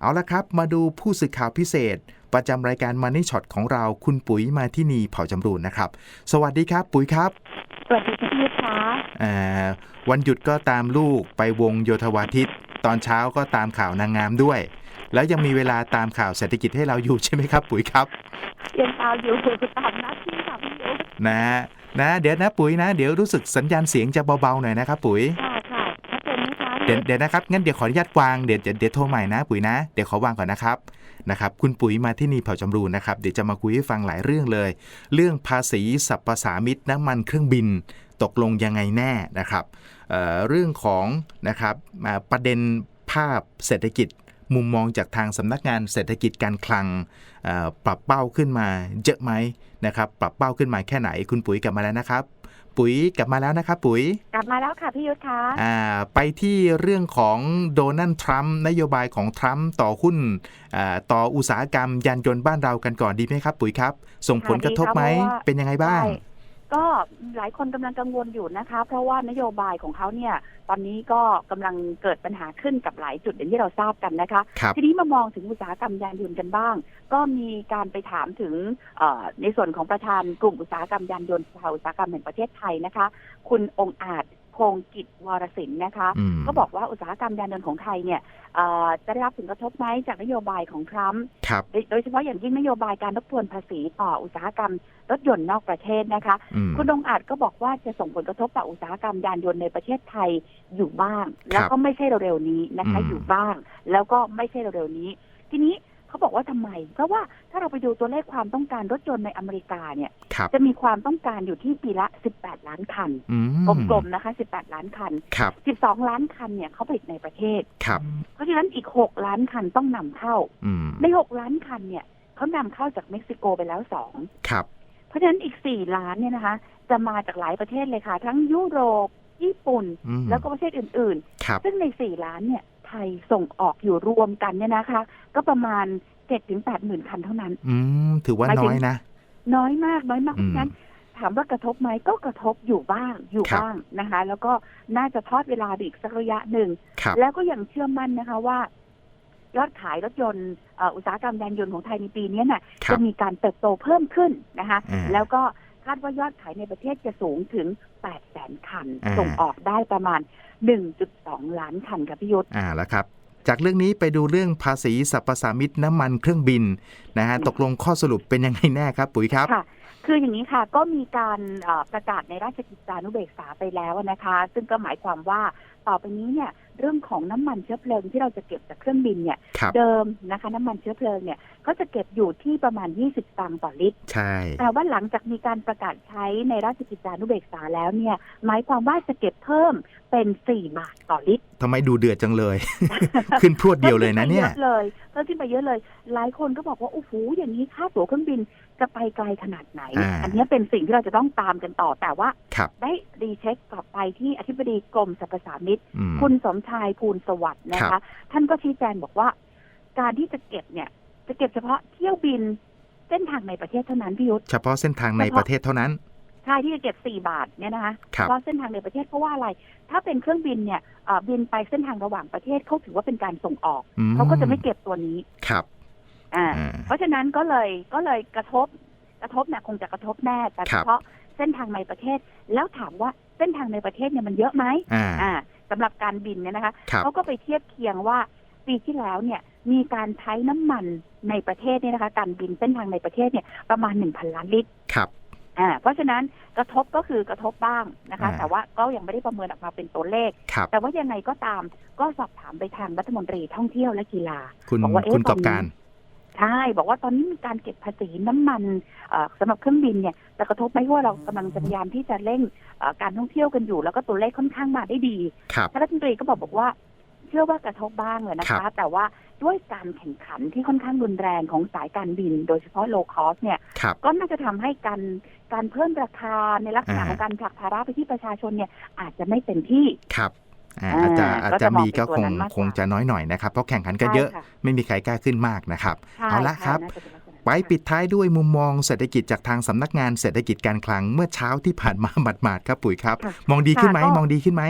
เอาละครับ มาดูผู้สื่อข่าวพิเศษ ประจำรายการ Money Shot ของเราคุณปุ๋ยมาที่นีเผ่าจำรูนนะครับ สวัสดีครับ ปุ๋ยครับ สวัสดีค่ะพี่ยุทธคะอ่าวันหยุดก็ตามลูกไปวงโยธวาทิต ตอนเช้าก็ตามข่าวนางงามด้วย แล้วยังมีเวลาตามข่าวเศรษฐกิจให้เราอยู่ใช่ไหมครับ ปุ๋ยครับยังเอาอยู่ตามหน้าที่ค่ะพี่ยุทธนะนะเดี๋ยวนะปุ๋ยนะ เดี๋ยวรู้สึกสัญญาณเสียงจะเบาๆหน่อยนะครับปุ๋ย เดี๋ยวเดี๋ยวนะครับงั้นเดี๋ยวขออนุญาตวางเดี๋ยวเดี๋ยวเดี๋ยวโทรใหม่นะปุ๋ยนะ เดี๋ยวขอวางก่อนนะครับนะครับ คุณปุ๋ยมาที่นี่เผ่าจำรูนนะครับเดี๋ยวจะมาคุยให้ฟังหลายเรื่องเลย เรื่องภาษีสรรพสามิตน้ำมันเครื่องบินตกลงยังไงแน่นะครับเอ่อเรื่องของนะครับประเด็นภาพเศรษฐกิจ มุมมองจากทางสำนักงานเศรษฐกิจการคลังเอ่อปรับเป้าขึ้นมาเยอะไหมนะครับปรับเป้าขึ้นมาแค่ไหนคุณปุ๋ยกลับมาแล้วนะครับ ปุ๋ยกลับมาแล้วนะครับปุ๋ย กลับมาแล้วค่ะพี่ยุทธคะอ่าไปที่เรื่องของโดนัลด์ทรัมป์นโยบายของทรัมป์ต่อหุ้นอ่าต่ออุตสาหกรรมยานยนต์บ้านเรากันก่อนดีไหมครับ ปุ๋ยครับ ส่งผลกระทบไหมเป็นยังไงบ้างใช่ ก็หลายคนกำลังกังวลอยู่นะคะ เพราะว่านโยบายของเขาเนี่ย ตอนนี้ก็กำลังเกิดปัญหาขึ้นกับหลายจุดอย่างที่เราทราบกันนะคะครับทีนี้มามองถึงอุตสาหกรรมยานยนต์กันบ้าง ก็มีการไปถามถึงเอ่อในส่วนของประธานกลุ่มอุตสาหกรรมยานยนต์สภาอุตสาหกรรมแห่งประเทศไทยนะคะ คุณองค์อาจ พงกิจวรสินนะคะอืมก็บอกว่าอุตสาหกรรมยานยนต์ของไทยเนี่ยเอ่อจะได้รับผลกระทบไหมจากนโยบายของทรัมป์ครับโดยโดยเฉพาะอย่างยิ่งนโยบายการทบทวนภาษีต่ออุตสาหกรรมรถยนต์นอกประเทศนะคะอืมคุณองค์อาจก็บอกว่าจะส่งผลกระทบต่ออุตสาหกรรมยานยนต์ในประเทศไทยอยู่บ้าง แล้วก็ไม่ใช่เร็วๆนี้นะคะอืมอยู่บ้าง แล้วก็ไม่ใช่เร็วๆนี้ ทีนี้ เขาบอกว่าทำไม เพราะว่าถ้าเราไปดูตัวเลขความต้องการรถยนต์ในอเมริกาเนี่ยครับจะมีความต้องการอยู่ที่ปีละ 18 ล้านคันอืมกลมๆนะคะ 18 ล้านคันครับ12 ล้านคันเนี่ยเขาผลิตในประเทศครับเพราะฉะนั้นอีก 6 ล้านคันต้องนำเข้าอืมใน 6 ล้านคันเนี่ยเขานำเข้าจากเม็กซิโกไปแล้วสองครับเพราะฉะนั้นอีก 4 ล้านเนี่ยนะคะ จะมาจากหลายประเทศเลยค่ะ ทั้งยุโรปญี่ปุ่นอืมแล้วก็ประเทศอื่นครับๆซึ่งใน 4 ล้านเนี่ย ไทยส่งออกอยู่รวมกันเนี่ยนะคะ ก็ประมาณ7ถึง8หมื่นคันเท่านั้น อืมถือว่าหมายถึน้งอยนะ น้อยมากน้อยมากเพอืมราะฉะนั้นถามว่ากระทบไหมก็กระทบอยู่บ้างอยู่ครับบ้างนะคะ แล้วก็น่าจะทอดเวลาไปอีกสักระยะหนึ่งครับแล้วก็ยังเชื่อมั่นนะคะว่า ยอดขายรถยนต์เอ่ออุตสาหกรรมยานยนต์ของไทยในปีนี้น่ะครัจะบมีการเติบโตเพิ่มขึ้นนะคะอ่าแล้วก็คาดว่ายอดขายในประเทศจะสูงถึง 8 แสนคันอ่าส่งออกได้ประมาณ 1.2 ล้านคันค่ะพี่ยุทธอ่าแล้วครับ จากเรื่องนี้ไปดูเรื่องภาษีสรรพสามิตน้ำมันเครื่องบินนะฮะตกลงข้อสรุปเป็นยังไงแน่ครับปุ๋ยครับค่ะคืออย่างนี้ค่ะก็มีการเอ่อประกาศในราชกิจจานุเบกษาไปแล้วนะคะ ซึ่งก็หมายความว่าต่อไปนี้เนี่ย เรื่องของน้ำมันเชื้อเพลิงที่เราจะเก็บจากเครื่องบินเนี่ยครับเดิมนะคะ น้ำมันเชื้อเพลิงเนี่ยก็จะเก็บอยู่ที่ประมาณ 20ตังค์ต่อลิตร ใช่ แต่ว่าหลังจากมีการประกาศใช้ในราชกิจจานุเบกษาแล้วเนี่ย หมายความว่าจะเก็บเพิ่มเป็น 4 บาทต่อลิตรทำไมดูเดือดจังเลย ขึ้นพรวดเดียวเลยนะเนี่ยพิ่มขึ้ไปเยอะเลยเพิ่มขึ้นไปเยอะเลย หลายคนก็บอกว่า โอ้โห อย่างนี้ค่าตั๋วเครื่องบินจะไปไกลขนาดไหนอ่าอันนี้เป็นสิ่งที่เราจะต้องตามกันต่อแต่ว่าครับได้รีเช็คกลับไปที่อธิบดีกรมสรรพสามิตอืมคุณสมชายภูลสวัสดิ์นะครัคะบท่านก็ชี้แจงบอกว่า การที่จะเก็บเนี่ย จะเก็บเฉพาะเที่ยวบินเส้นทางในประเทศเท่านั้นพี่ยุทธเฉพาะเส้นทางในประเทศเท่านั้นใช่ที่จะเก็บ4บาทเนี่ยนะคะครับเพราะเส้นทางในประเทศเพราะว่าอะไร ถ้าเป็นเครื่องบินเนี่ยเอ่อบินไปเส้นทางระหว่างประเทศเขาถือว่าเป็นการส่งออกอืเขาก็จะไม่เก็บตัวนี้ครับอ่าอ่าเพราะฉะนั้นก็เลยก็เลยกระทบกระทบเนี่ยคงจะกระทบแน่แต่คเฉรับพาะเส้นทางในประเทศ แล้วถามว่าเส้นทางในประเทศเนี่ยมันเยอะไหมอ่า อ่าสำหรับการบินเนี่ยนะคะครับเขาก็ไปเทียบเคียงว่าปีที่แล้วเนี่ยมีการใช้น้ำมันในประเทศเนี่ยนะคะการบินเส้นทางในประเทศเนี่ยประมาณหนึ่งพันล้านลิตรครับอ่าเพราะฉะนั้นกระทบก็คือกระทบบ้างนะคะอ่าแต่ว่าก็ยังไม่ได้ประเมินออกมาเป็นตัวเลขครับแต่ว่ายังไงก็ตามก็สอบถามไปทางรัฐมนตรีท่องเที่ยวและกีฬาคุณบอกว่าเอ๊ะคุณกอบตอนนี้การ ใช่ บอกว่าตอนนี้มีการเก็บภาษีน้ำมันเอ่อสำหรับเครื่องบินเนี่ยจะกระทบไหมเพราะว่าเรากำลังจะพยายามที่จะเร่งเอ่อการท่องเที่ยวกันอยู่ แล้วก็ตัวเลขค่อนข้างมาได้ดีครับท่านรัฐมนตรีก็บอกบอกว่า เชื่อว่ากระทบบ้างเลยนะครัคะบแต่ว่าด้วยการแข่งขันที่ค่อนข้างรุนแรงของสายการบิน โดยเฉพาะโลคอสเนี่ยครับก็น่าจะทำให้การการเพิ่มราคาในลักษณะอ่าของการผลักภาระไปที่ประชาชนเนี่ยอาจจะไม่เต็มที่ครับ อ่าอ่าอาจจะอาจก็จะจะมองมีก็เป็นตัวคงนั้นมากกว่าคงจะน้อยหน่อยนะครับ เพราะแข่งขันกันเยอะใช่ค่ไม่มีใครกล้าขึ้นมากนะครับใช่เอาละใช่ครับน่าจะเป็นลักษณะนั้นไปปิดท้ายด้วยมุมมองเศรษฐกิจจากทางสำนักงานเศรษฐกิจการคลังเมื่อเช้าที่ผ่านมาหมาดๆครับปุ๋ยครับค่ะมองดีขึ้นไหมค่ะก็มองดีขึ้นไหม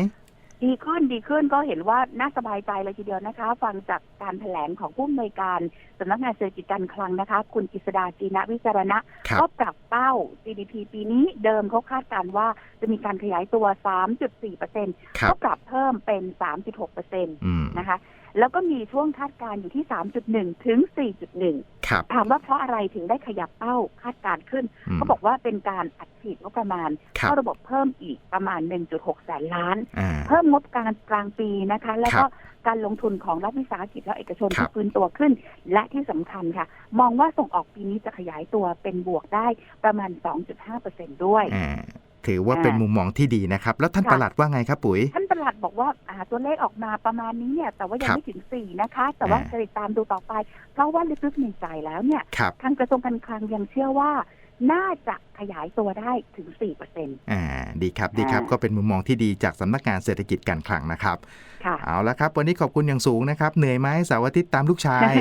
ดีขึ้นดีขึ้นก็เห็นว่าน่าสบายใจเลยทีเดียวนะคะ ฟังจากการแถลงของผู้อำนวยการสำนักงานเศรษฐกิจการคลังนะคะ คุณกฤษดาจีนะวิจารณะครับก็ปรับเป้า GDP ปีนี้เดิมเขาคาดการณ์ว่าจะมีการขยายตัว 3.4เปอร์เซ็นครัก็บปรับเพิ่มเป็น 3.6เปอร์เซ็นตอืมนะคะ แล้วก็มีช่วงคาดการณ์อยู่ที่ 3.1 ถึง 4.1ครับ ถามว่าเพราะอะไรถึงได้ขยับเป้าคาดการณ์ขึ้นอืมเขาบอกว่าเป็นการอัดฉีดงบประมาณครับเข้าระบบเพิ่มอีกประมาณ 1.6 แสนล้านอ่าเพิ่มงบการกลางปีนะคะ แล้วก็ครับการลงทุนของรัฐวิสาหกิจและเอกชนครัที่บฟื้นตัวขึ้น และที่สำคัญค่ะ มองว่าส่งออกปีนี้จะขยายตัวเป็นบวกได้ประมาณ 2.5%ด้วยอ่า ถือว่าเป็นมุมมองที่ดีนะครับ แล้วท่านค่ะประหลัดว่าไงครับปุ๋ย ท่านประหลัดบอกว่าอ่าตัวเลขออกมาประมาณนี้เนี่ยแต่ว่ายังครับไม่ถึง4นะคะ แต่ว่าอ่าจะติดตามดูต่อไป เพราะว่าลึกๆในใจแล้วเนี่ยครับทางกระทรวงการคลังยังเชื่อว่า น่าจะขยายตัวได้ถึง4%เปอร์เซ็นต์อ่า ดีครับ ดีครับอ่าก็เป็นมุมมองที่ดีจากสำนักงานเศรษฐกิจการคลังนะครับ ค่ะ เอาละครับ วันนี้ขอบคุณอย่างสูงนะครับ เหนื่อยไหมเสาร์อาทิตย์ตามลูกชาย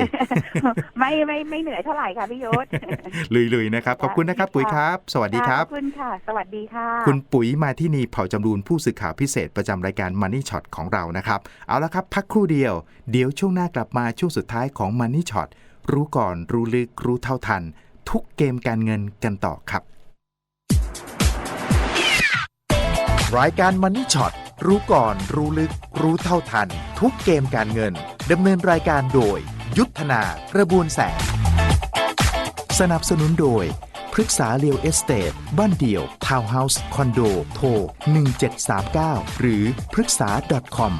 ไม่ไม่ไม่เหนื่อยเท่าไหร่ค่ะพี่ยศลุยๆนะครับ ขอบคุณนะครับ ปุ๋ยครับ สวัสดีครับ ขอบคุณค่ะ สวัสดีค่ะ คุณปุ๋ยมาที่นี่เผ่าจำรูนผู้สื่อข่าวพิเศษประจำรายการ Money Shot ของเรา นะครับ เอาละครับ พักครู่เดียว เดี๋ยวช่วงหน้ากลับมาช่วงสุดท้ายของ Money Shot รู้ก่อน รู้ลึก รู้เท่าทัน ทุกเกมการเงินกันต่อครับ รายการ Money Shot รู้ก่อน รู้ลึก รู้เท่าทัน ทุกเกมการเงินดำเนินรายการโดย ยุทธนากระบวนแสง สนับสนุนโดยพฤกษาเรียวเอสเตทบ้านเดี่ยว ทาวน์เฮาส์ คอนโด โทร 1739 หรือพฤกษา .com